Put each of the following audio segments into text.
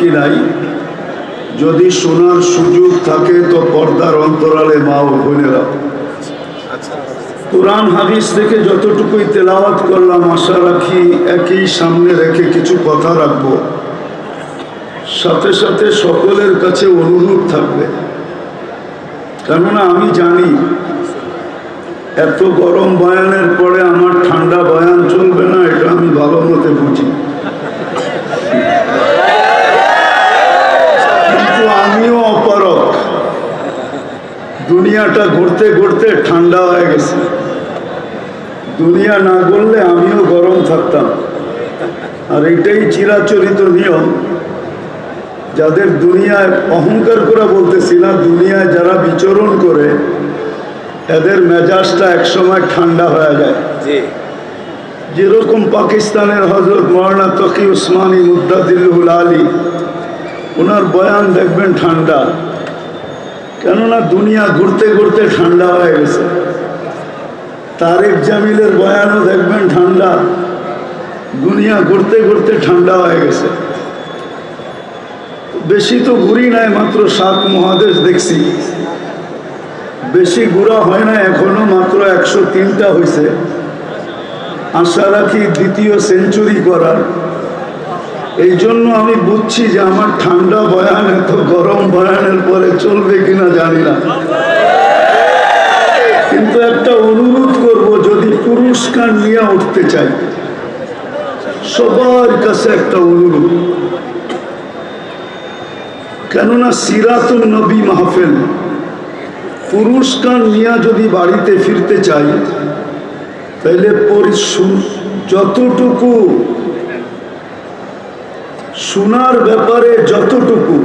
কি নাই? যদি শোনার সুযোগ থাকে তো পর্দার অন্তরালে মা ও বোনেরা। কোরআন হাদিস থেকে যতটুকুই তেলাওয়াত করলাম আশা রাখি একই সামনে রেখে কিছু কথা রাখব। সাথে সাথে সকলের কাছে অনুরোধ থাকবে। কেননা আমি জানি এত গরম বয়ানের পরে আমার ঠান্ডা বয়ান চলবে না এটা আমি ভালো মতে বুঝি কিন্তু আমিও অপারক দুনিয়াটা ঘুরতে ঘুরতে ঠান্ডা হয়ে গেছে। দুনিয়া না করলে আমিও গরম থাকতাম। আর এটাই চিরাচরিত নিয়ম। যাদের দুনিয়ায় অহংকার করে বলতেছি না দুনিয়ায় যারা বিচরণ করে এদের মেজাজটা একসময় ঠান্ডা হয়ে যায়। যেরকম পাকিস্তানের হজরত মৌলানা তকি উসমানী মুদাদিল্লুল আলী ওনার বয়ান দেখবেন ঠান্ডা। কেননা দুনিয়া ঘুরতে ঘুরতে ঠান্ডা হয়ে গেছে। তারেক জামিলের বয়ানও দেখবেন ঠান্ডা। দুনিয়া ঘুরতে ঘুরতে ঠান্ডা হয়ে গেছে। বেশি তো ঘুরি নাই, মাত্র সাত মহাদেশ দেখছি। বেশি ঘোরা হয় না এখনও মাত্র একশো তিনটা হয়েছে আশা রাখি দ্বিতীয় সেঞ্চুরি করার। এই জন্য আমি বুঝছি যে আমার ঠান্ডা বয়ান এত গরম বয়ানের পরে চলবে কিনা জানি না। কিন্তু একটা অনুরোধ করব, যদি পুরস্কার নিয়ে উঠতে চাই, সবার কাছে একটা অনুরোধ। কেননা সিরাতুল নবী মাহফিল, পুরস্কার নিয়ে যদি বাড়িতে ফিরতে চাই তাহলে যতটুকু শোনার ব্যাপারে যতটুকু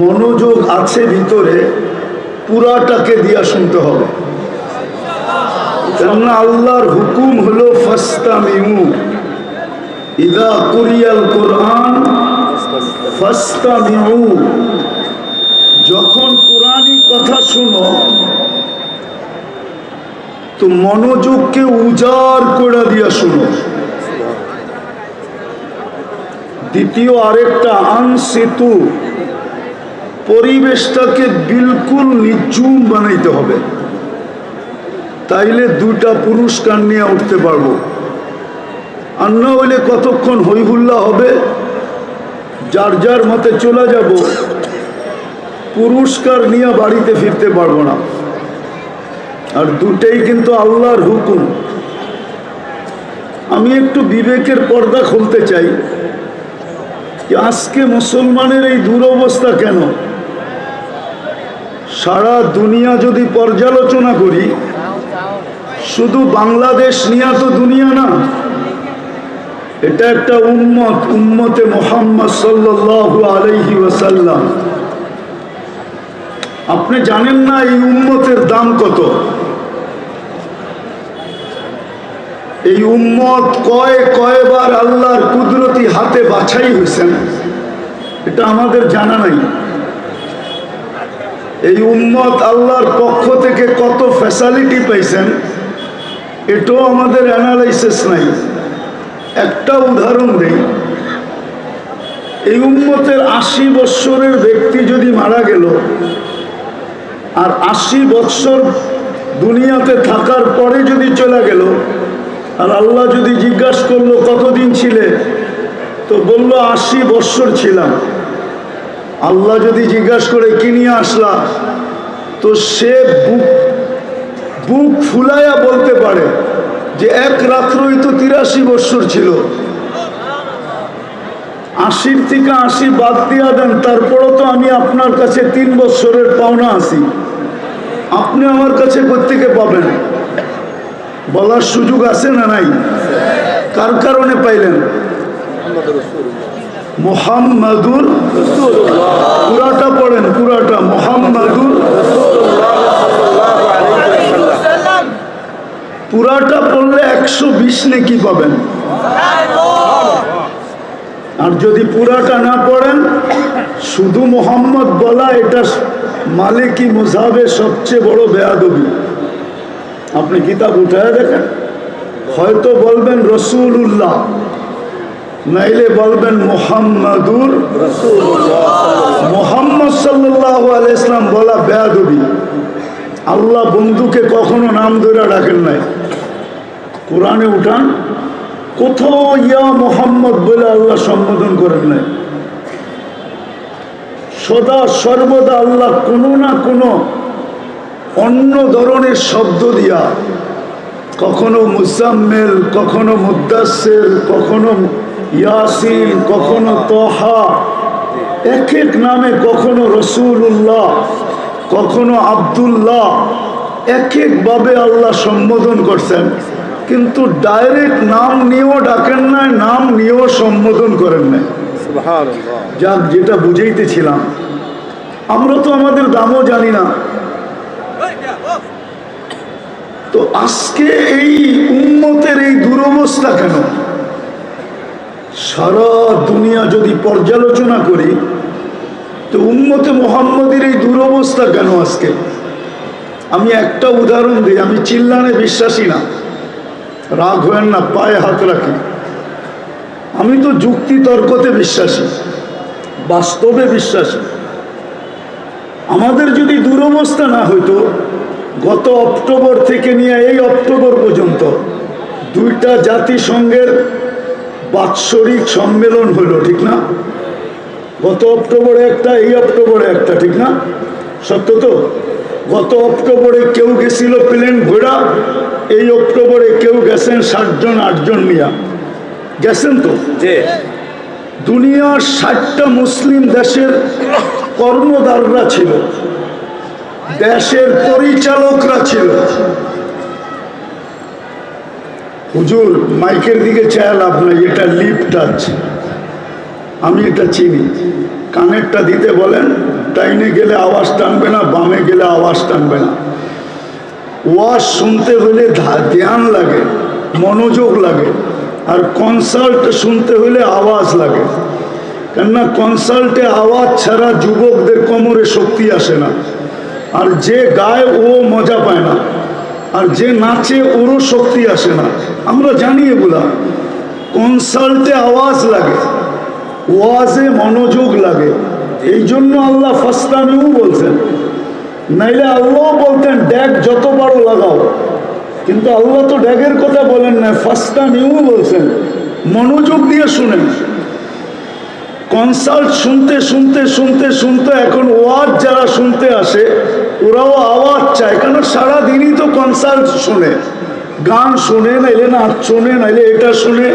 মনোযোগ আছে ভিতরে, পুরাটাকে দিয়া শুনতে হবে। কেননা আল্লাহর হুকুম হলো ফাস্তামিউ ইদা কুরিয়াল কোরআন ফাস্তামিউ যখন কোরআনই কথা শুনো, তো মনোযোগকে উজাড় করে দিয়া শুনো। দ্বিতীয় আরেকটা, আনসেতু। পরিবেশটাকে বিলকুল নিচুম বানাইতে হবে। তাইলে দুইটা পুরস্কার নিয়ে উঠতে পারব। আর না হইলে কতক্ষণ হইহুল্লা হবে? যার যার মতে চলে যাব পুরস্কার নিয়ে বাড়িতে ফিরতে পারব না। আর দুটাই কিন্তু আল্লাহর হুকুম। আমি একটু বিবেকের পর্দা খুলতে চাই। আজকে মুসলমানের এই দুরবস্থা কেন? সারা দুনিয়া যদি পর্যালোচনা করি, শুধু বাংলাদেশ নিয়ে তো দুনিয়া না, এটা একটা উম্মত, উম্মতে মোহাম্মদ সাল্লাল্লাহু আলাইহি ওয়াসাল্লাম। আপনি জানেন না এই উম্মতের দাম কত? এই উম্মত কয় কয়বার আল্লাহর কুদরতি হাতে বাছাই হয়েছেন এটা আমাদের জানা নাই। এই উম্মত আল্লাহর পক্ষ থেকে কত ফ্যাসালিটি পাইছেন, এটাও আমাদের অ্যানালাইসিস নাই। একটা উদাহরণ দেই। এই উম্মতের আশি বৎসরের ব্যক্তি যদি মারা গেল, আর আশি বৎসর দুনিয়াতে থাকার পরে যদি চলে গেল আর আল্লাহ যদি জিজ্ঞাসা করল, কতদিন ছিলে? তো বলল, আশি বৎসর ছিলাম। আল্লাহ যদি জিজ্ঞাসা করে, কি নিয়ে আসলা? তো সে বুক বুক ফুলাইয়া বলতে পারে যে, এক রাত্রই তো তিরাশি বৎসর ছিল। আশির থেকে আশি বাদ দিয়া দেন, তারপরও তো আমি আপনার কাছে তিন বৎসরের পাওনা আসি আপনি আমার কাছে কোথেকে পাবেন। বলার সুযোগ আছে না নাই? কার কারণে পাইলেন? মোহাম্মদুর পুরাটা পড়েন, পুরাটা। মোহাম্মদুর পুরাটা পড়লে একশো বিশ নেকি পাবেন। আর যদি পুরাটা না পড়েন, শুধু মোহাম্মদ বলা এটা মালিকি মুসাহের সবচেয়ে বড় বেয়াদবি। আপনি কিতাব উঠায় দেখেন। হয়তো বলবেন রসুল উল্লাহ নাইলে বলবেন মোহাম্মদুর মোহাম্মদ সাল্লাহ আলাইসলাম বলা বেয়াদবি। আল্লাহ বন্ধুকে কখনো নাম ধরে ডাকেন নাই। কোরআনে উঠান, কোথাও ইয়া মোহাম্মদ বলে আল্লাহ সম্বোধন করেন নাই। সদা সর্বদা আল্লাহ কোনো না কোনো অন্য ধরনের শব্দ দিয়া কখনো মুসাম্মেল কখনো মুদাসের কখনো ইয়াসিন কখনো তহা এক এক নামে কখনো রসুল্লাহ কখনো আবদুল্লাহ এক একভাবে আল্লাহ সম্বোধন করছেন। কিন্তু ডাইরেক্ট নাম নিয়েও ডাকেন নাই নাম নিয়েও সম্বোধন করেন নাই। যাক যেটা বুঝাইতেছিলাম। আমরা তো আমাদের দামও জানি না। তো আজকে এই উন্মতের এই দুরবস্থা কেন? সারা দুনিয়া যদি পর্যালোচনা করি, তো উন্মতে মোহাম্মদের এই দুরবস্থা কেন আজকে? আমি একটা উদাহরণ দিই, আমি চিল্লানে বিশ্বাসী না। রাগ হয়েন না, পায়ে হাত রাখি। আমি তো যুক্তি তর্কতে বিশ্বাসী, বাস্তবে বিশ্বাসী। আমাদের যদি দুরবস্থা না হইতো, গত অক্টোবর থেকে নিয়ে এই অক্টোবর পর্যন্ত দুইটা জাতিসংঘের বাৎসরিক সম্মেলন হলো ঠিক না? গত অক্টোবরে একটা, এই অক্টোবরে একটা, ঠিক না? সত্য তো? গত অক্টোবরে কেউ গেছিল প্লেন ঘোড়া, এই অক্টোবরে কেউ গেছেন ষাটজন আটজন মিয়া। গেছেন তো? দুনিয়ার ষাটটা মুসলিম দেশের কর্মদাররা ছিল। দেশের পরিচালকরা ছিল। হুজুর, মাইকের দিকে চায় লাভ নাই, এটা লিপ টাচ আমি এটা চিনি। কানেরটা দিতে বলেন, ডাইনে গেলে আওয়াজ টানবে না, বামে গেলে আওয়াজ টানবে না। ওয়াজ শুনতে হলে ধ্যান লাগে, মনোযোগ লাগে। আর কনসাল্ট শুনতে হলে আওয়াজ লাগে। কেননা কনসাল্টে আওয়াজ ছাড়া যুবকদের কোমরে শক্তি আসে না। আর যে গায় ও মজা পায় না, আর যে নাচে ওরও শক্তি আসে না। আমরা জানি এগুলা। কনসাল্টে আওয়াজ লাগে, ওয়াজে মনোযোগ লাগে। এই জন্য আল্লাহ ফাস্তামিও বলছেন, নাইলে আল্লাহ বলতেন ড্যাগ যত পারো লাগাও। কিন্তু আল্লাহ তো ড্যাগের কথা বলেন না ফাস্তামিও বলছেন। মনোযোগ দিয়ে শুনেন। কনসাল্ট শুনতে শুনতে শুনতে শুনতে এখন ওয়াজ যারা শুনতে আসে, ওরাও আওয়াজ চায়, কেন সারাদিনই তো কনসাল্ট শুনে। গান শুনে, নাইলে নাচ শুনে, নাইলে এটা শুনে।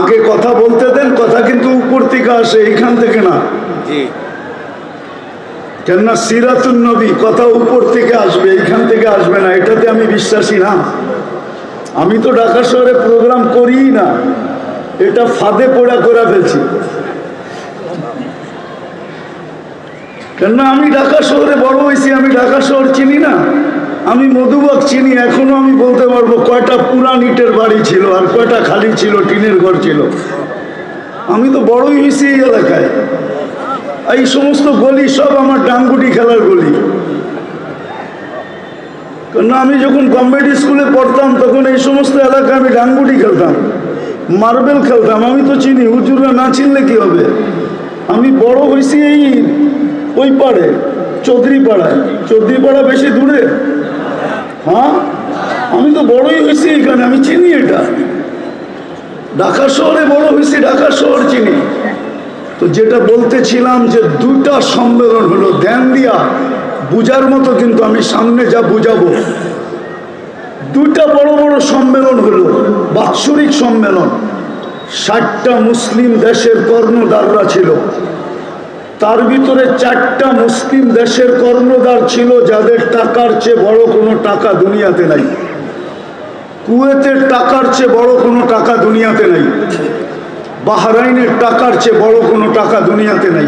আগে কথা বলতে দেন, কথা কিন্তু উপর থেকে আসে, এইখান থেকে না। কেননা সিরাতুন নবী, কথা উপর থেকে আসবে, এইখান থেকে আসবে না, এটাতে আমি বিশ্বাসী না। আমি তো ঢাকা শহরে প্রোগ্রাম করিই না, এটা ফাঁদে পোড়া করে ফেলছি। কেননা আমি ঢাকা শহরে বড় হয়েছি, আমি ঢাকা শহর চিনি না, আমি মধুবাগ চিনি, এখনও আমি বলতে পারব কয়টা পুরান ইটের বাড়ি ছিল আর কয়টা খালি ছিল, টিনের ঘর ছিল। আমি তো বড়ই হয়েছি এই এলাকায়। এই সমস্ত গলি সব আমার ডাঙ্গুটি খেলার গলি। কেননা আমি যখন গভর্নমেন্ট স্কুলে পড়তাম, তখন এই সমস্ত এলাকায় আমি ডাঙ্গুটি খেলতাম, মার্বেল খেলতাম। আমি তো চিনি, হুজুররা না চিনলে কি হবে? আমি বড় হয়েছি এই, ওই পাড়ে চৌধুরী পাড়ায় চৌধুরী পাড়া বেশি দূরে? হ্যাঁ? আমি তো বড়ই হয়েছি এখানে, আমি চিনি এটা। ঢাকা শহরে বড় হয়েছি, ঢাকা শহর চিনি। তো যেটা বলতেছিলাম যে দুটা সম্মেলন হলো, ধ্যান দিয়া বুঝার মতো কিন্তু আমি সামনে যা বুঝাবো। দুটা বড় বড় সম্মেলন হলো, বাৎসরিক সম্মেলন। ষাটটা মুসলিম দেশের কর্ণদাররা ছিল। তার ভিতরে চারটা মুসলিম দেশের কর্ণদার ছিল, যাদের টাকার চেয়ে বড় কোনো টাকা দুনিয়াতে নাই। কুয়েতের টাকার চেয়ে বড় কোনো টাকা দুনিয়াতে নাই। বাহরাইনের টাকার চেয়ে বড় কোনো টাকা দুনিয়াতে নাই।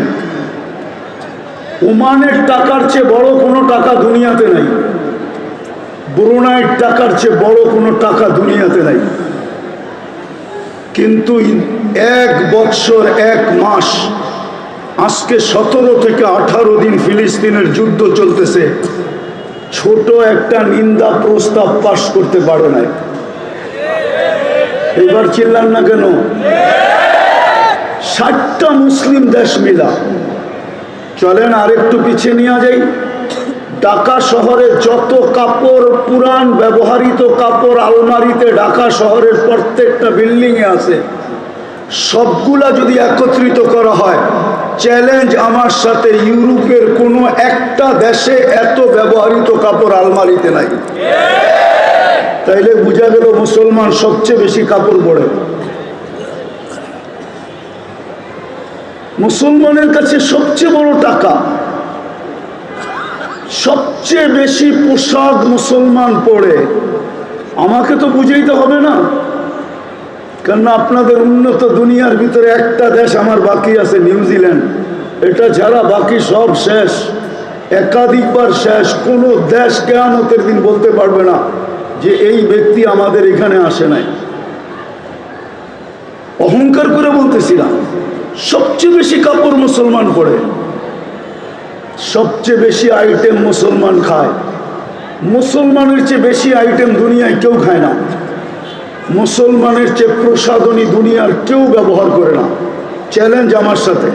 ওমানের টাকার চেয়ে বড় কোনো টাকা দুনিয়াতে নাই। ব্রুনাইয়ের টাকার চেয়ে বড় কোনো টাকা দুনিয়াতে নাই। কিন্তু এক বৎসর, এক মাস, আজকে সতেরো থেকে আঠারো দিন ফিলিস্তিনের যুদ্ধ চলতেছে। ছোট একটা নিন্দা প্রস্তাব পাশ করতে পারে নাই। এবার চিল্লান না কেন? ষাটটা মুসলিম দেশ মিলা। চলেন আরেকটু পিছিয়ে নিয়ে যাই। ঢাকা শহরে যত কাপড় পুরান ব্যবহারিত কাপড় আলমারিতে ঢাকা শহরের প্রত্যেকটা বিল্ডিংয়ে আছে, সবগুলা যদি একত্রিত করা হয় চ্যালেঞ্জ আমার সাথে ইউরোপের কোনো একটা দেশে এত ব্যবহৃত কাপড় আলমারিতে নাই। তাইলে বোঝা গেল মুসলমান সবচেয়ে বেশি কাপড় পরে। মুসলমানের কাছে সবচেয়ে বড় টাকা, সবচেয়ে বেশি পোশাক মুসলমান পরে। আমাকে তো বুঝাইতে হবে না। কেননা আপনাদের উন্নত দুনিয়ার ভিতরে একটা দেশ আমার বাকি আছে, নিউজিল্যান্ড। এটা ছাড়া বাকি সব শেষ, একাধিকবার শেষ। কোনো দেশ কেয়ামতের দিন বলতে পারবে না। যে এই ব্যক্তি আমাদের এখানে আসে নাই। অহংকার করে বলতেছিলাম, সবচেয়ে বেশি কাপড় মুসলমান পরে, সবচেয়ে বেশি আইটেম মুসলমান খায়। মুসলমানের চেয়ে বেশি আইটেম দুনিয়ায় কেউ খায় না। মুসলমানের চেয়ে প্রসাদনী দুনিয়ার কেউ ব্যবহার করে না। চ্যালেঞ্জ আমার সাথে।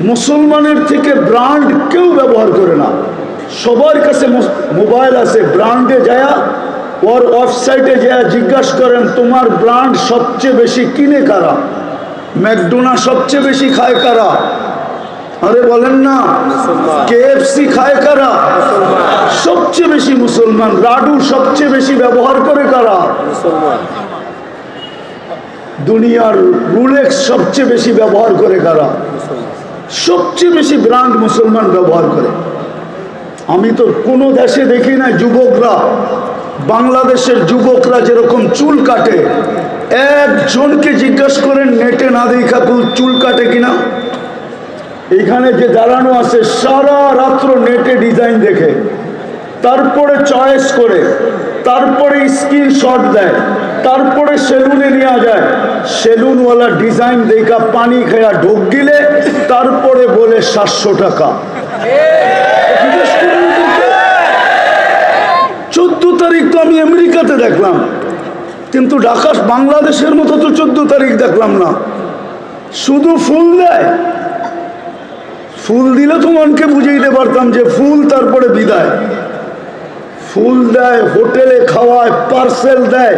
মুসলমানের থেকে ব্র্যান্ড কেউ ব্যবহার করে না। সবার কাছে মোবাইল আছে ব্র্যান্ডে যায় ওর ওয়েবসাইটে যায় জিজ্ঞাসা করেন তোমার ব্র্যান্ড সবচেয়ে বেশি কিনে কারা? ম্যাকডোনা সবচেয়ে বেশি খায় কারা? আরে বলেন না কেএফসি খায় কারা? সবচেয়ে বেশি মুসলমান রাডু সবচেয়ে বেশি ব্যবহার করে কারা? দুনিয়ার রুলেক্স সবচেয়ে বেশি ব্যবহার করে কারা? সবচেয়ে বেশি ব্র্যান্ড মুসলমান ব্যবহার করে। আমি তো কোনো দেশে দেখি না যুবকরা, বাংলাদেশের যুবকরা যেরকম চুল কাটে। একজনকে জিজ্ঞাসা করেন, নেটে না দেখা চুল কাটে কিনা? এখানে যে দাঁড়ানো আছে, সারা রাত্র নেটে ডিজাইন দেখে। তারপরে চয়েস করে, তারপরে স্ক্রিনশট দেয়, তারপরে সেলুনে নেওয়া যায়। সেলুনওয়ালা ডিজাইন দেখা পানি খেয়া ঢোক দিলে, তারপরে বলে, সাতশো টাকা চোদ্দ তারিখ তো আমি আমেরিকাতে দেখলাম। কিন্তু ঢাকা, বাংলাদেশের মতো তো চোদ্দ তারিখ দেখলাম না। শুধু ফুল দেয়। ফুল দিলে তো মনকে বুঝাইতে পারতাম যে ফুল তারপরে বিদায়। ফুল দেয়, হোটেলে খাওয়ায়, পার্সেল দেয়।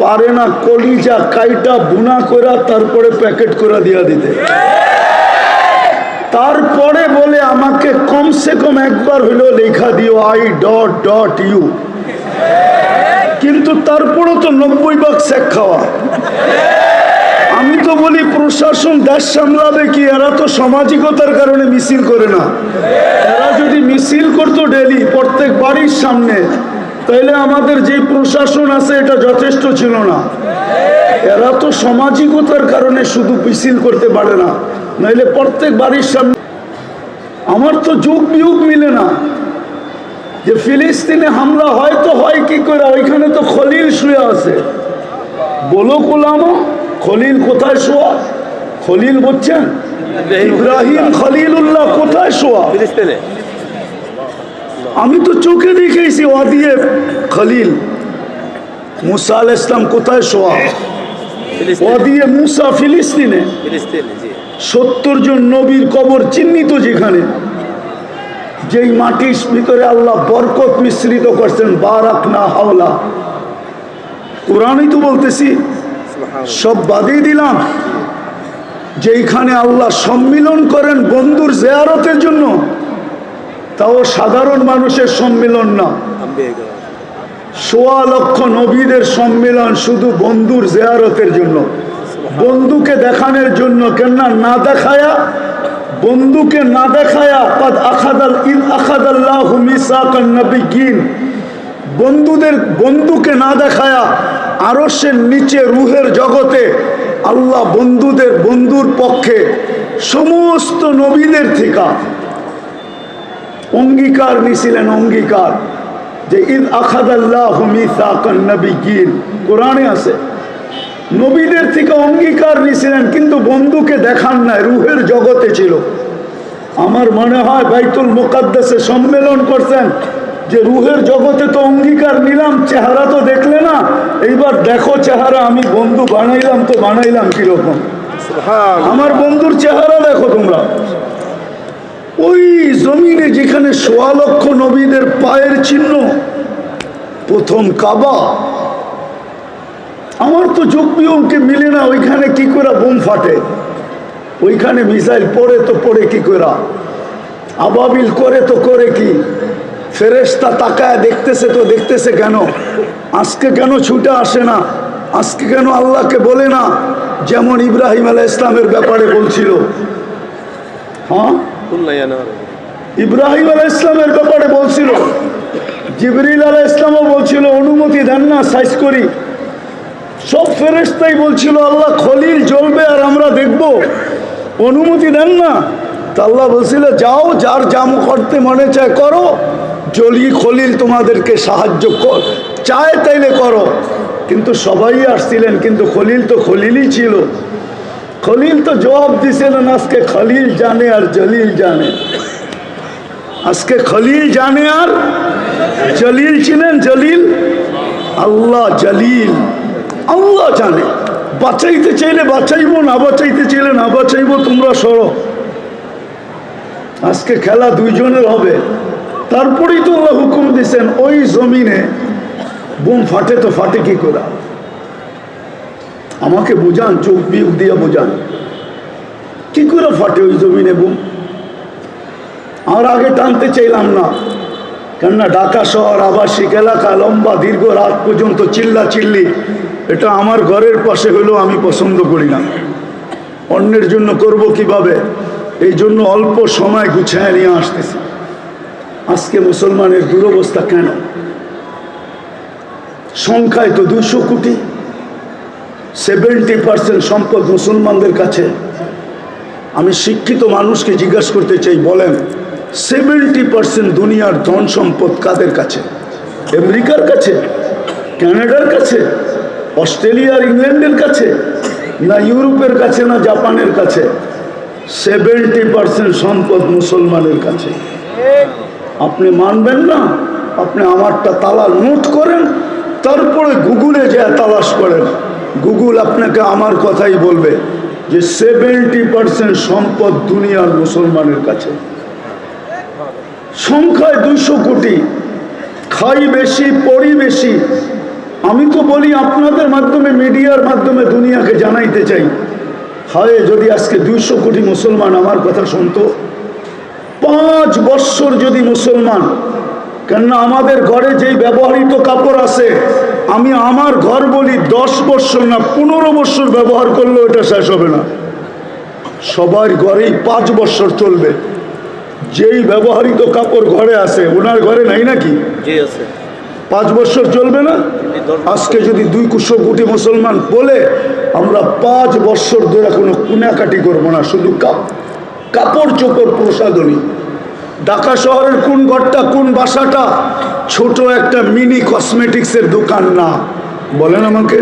পারে না কলিজা, কাইটা, বুনা করা তারপরে প্যাকেট করে দিয়া দিতে। তারপরে বলে আমাকে কমসে কম একবার হইল লেখা দিও আই ডট ডট ইউ কিন্তু তারপরও তো নব্বই ভাগ শেখ খাওয়া। আমি তো বলি, প্রশাসন দেশ সামলাবে কি? এরা তো সামাজিকতার কারণে মিছিল করে না। এরা যদি মিছিল করতো ডেলি, প্রত্যেক বাড়ির সামনে, তাইলে আমাদের যে প্রশাসন আছে, এটা যথেষ্ট ছিল না। এরা তো সামাজিকতার কারণে শুধু মিছিল করতে পারে না। নাইলে প্রত্যেক বাড়ির সামনে আমার তো যুগ বিয়োগ মিলে না। যে ফিলিস্তিনে হামলা হয় তো হয় কি করে? ওইখানে তো খলিল শুয়ে আছে। বলো কোলামো খলিল কোথায় শোয়া? খলিল বলছেন ইব্রাহিম খলিলুল্লাহ কোথায় শোয়া? ফিলিস্তিনে। আমি তো চোখে দেখেছি ওয়াদিয়ে খলিল। মুসা আল ইসলাম কোথায় শোয়া? ওয়াদিয়ে মুসা ফিলিস্তিনে। ফিলিস্তিনে সত্তর জন নবীর কবর চিহ্নিত যেখানে। যেই মাটির ভিতরে আল্লাহ বরকত মিশ্রিত করছেন বারাক না হাওলা। কোরআনই তো বলতেছি সব বাদই দিলাম। যেইখানে আল্লাহ সম্মিলন করেন বন্ধুর জেয়ারতের জন্য তাও সাধারণ মানুষের সম্মিলন না। সোয়া লক্ষ নবীদের সম্মেলন শুধু বন্ধুর জেয়ারতের জন্য। বন্ধুকে দেখানোর জন্য কেননা না দেখায়া বন্ধুকে না দেখায়া ইদ বন্ধুদের, বন্ধুকে না দেখায়া আরশের নিচে রুহের জগতে আল্লাহ বন্ধুদের, বন্ধুর পক্ষে সমস্ত নবীদের থেকে অঙ্গীকার নিছিলেন অঙ্গীকার যে ঈদ আখাদাল্লাহ মিসাকান নবিয়িন কোরআনে আছে। নবীদের থেকে অঙ্গীকার নিছিলেন কিন্তু বন্ধুকে দেখান নাই রুহের জগতে ছিল। আমার মনে হয় বাইতুল মুকাদ্দাসে সম্মেলন করছেন যে রুহের জগতে তো অঙ্গীকার নিলাম চেহারা তো দেখলে না এইবার দেখো চেহারা আমি বন্ধু বানাইলাম তো বানাইলাম কীরকম। আমার বন্ধুর চেহারা দেখো তোমরা। ওই জমিনে যেখানে সোয়া লক্ষ নবীদের পায়ের চিহ্ন প্রথম কাবা আমার তো যোগ মিলে না, ওইখানে কি করে বোম ফাটে? ওইখানে মিসাইল পড়ে তো পড়ে কি করে? আবাবিল করে তো করে কি? ফেরেস্তা তাকায় দেখতেছে তো দেখতেছে কেন? আজকে কেন ছুটে আসে না? আজকে কেন আল্লাহকে বলে না? যেমন ইব্রাহিম আলাহ ইসলামের ব্যাপারে বলছিল। হ্যাঁ? ইব্রাহিম আলাহ ইসলামের ব্যাপারে বলছিল। জিবরিল আলাহ ইসলামও বলছিল, অনুমতি দেন না, সাইজ করি। সব ফেরেস্তাই বলছিল, আল্লাহ খলিল জ্বলবে আর আমরা দেখব। অনুমতি দেন না? তা আল্লাহ বলছিল, যাও, যার জাম করতে মনে চায় করো। জলি খলিল তোমাদেরকে সাহায্য কর, চায় তাইলে করো। কিন্তু সবাই আসছিলেন, কিন্তু খলিল তো খলিলই ছিল। খলিল তো জবাব দিছিলেন আজকে খলিল জানে আর জলিল জানে। আজকে খলিল জানে আর জলিল ছিলেন জলিল। আল্লাহ জলিল। আল্লাহ জানে। বাঁচাইতে চাইলে বাঁচাইবো, না বাঁচাইতে চাইলে না বাঁচাইবো, তোমরা সরো। আজকে খেলা দুইজনের হবে। তারপরেই তো আল্লাহ হুকুম দিছেন, ওই জমিনে বোম ফাটে তো ফাটে কি করা? আমাকে বোঝান, চোখ বিয়োগ দিয়ে বোঝান। কি করে ফাটে ওই জমিনে বোম? আর আগে টানতে চাইলাম না। কেননা ঢাকা শহর আবাসিক এলাকা, লম্বা দীর্ঘ রাত পর্যন্ত চিল্লা চিল্লি এটা আমার ঘরের পাশে হলেও আমি পছন্দ করি না। অন্যের জন্য করব কীভাবে? এই জন্য অল্প সময় গুছায় নিয়ে আসতেছি। আজকে মুসলমানের দুরবস্থা কেন? সংখ্যায় তো দুশো কোটি। সেভেন্টি পার্সেন্ট সম্পদ মুসলমানদের কাছে। আমি শিক্ষিত মানুষকে জিজ্ঞাসা করতে চাই, বলেন। সেভেন্টি পার্সেন্ট দুনিয়ার ধন সম্পদ কাদের কাছে? আমেরিকার কাছে? কানাডার কাছে? অস্ট্রেলিয়ার ইংল্যান্ডের কাছে? না ইউরোপের কাছে, না জাপানের কাছে? সেভেন্টি পার্সেন্ট সম্পদ মুসলমানের কাছে। আপনি মানবেন না? আপনি আমারটা তালা নোট করেন, তারপরে গুগলে যা তালাশ করেন। গুগল আপনাকে আমার কথাই বলবে যে সেভেন্টি পার্সেন্ট সম্পদ দুনিয়ার মুসলমানের কাছে। সংখ্যায় দুইশো কোটি। খাই বেশি, পড়ি বেশি। আমি তো বলি আপনাদের মাধ্যমে, মিডিয়ার মাধ্যমে দুনিয়াকে জানাইতে চাই। হয়, যদি আজকে দুইশো কোটি মুসলমান আমার কথা শুনতো। পাঁচ বৎসর যদি মুসলমান, কেননা আমাদের ঘরে যেই ব্যবহৃত কাপড় আছে, আমি আমার ঘর বলি দশ বৎসর না পনেরো বৎসর ব্যবহার করলেও এটা শেষ হবে না। সবার ঘরেই পাঁচ বৎসর চলবে। যেই ব্যবহারিত কাপড় ঘরে আছে ওনার ঘরে নাই নাকি? পাঁচ বছর চলবে না? আজকে যদি দুই কুশো কোটি মুসলমান বলে আমরা পাঁচ বছর ধরে কোনো কুনাকাটি করব না শুধু কাপ কাপড় চোপড় প্রসাদনী ঢাকা শহরের কোন ঘরটা কোন বাসাটা ছোট একটা মিনি কসমেটিক্সের দোকান না। বলেন আমাকে।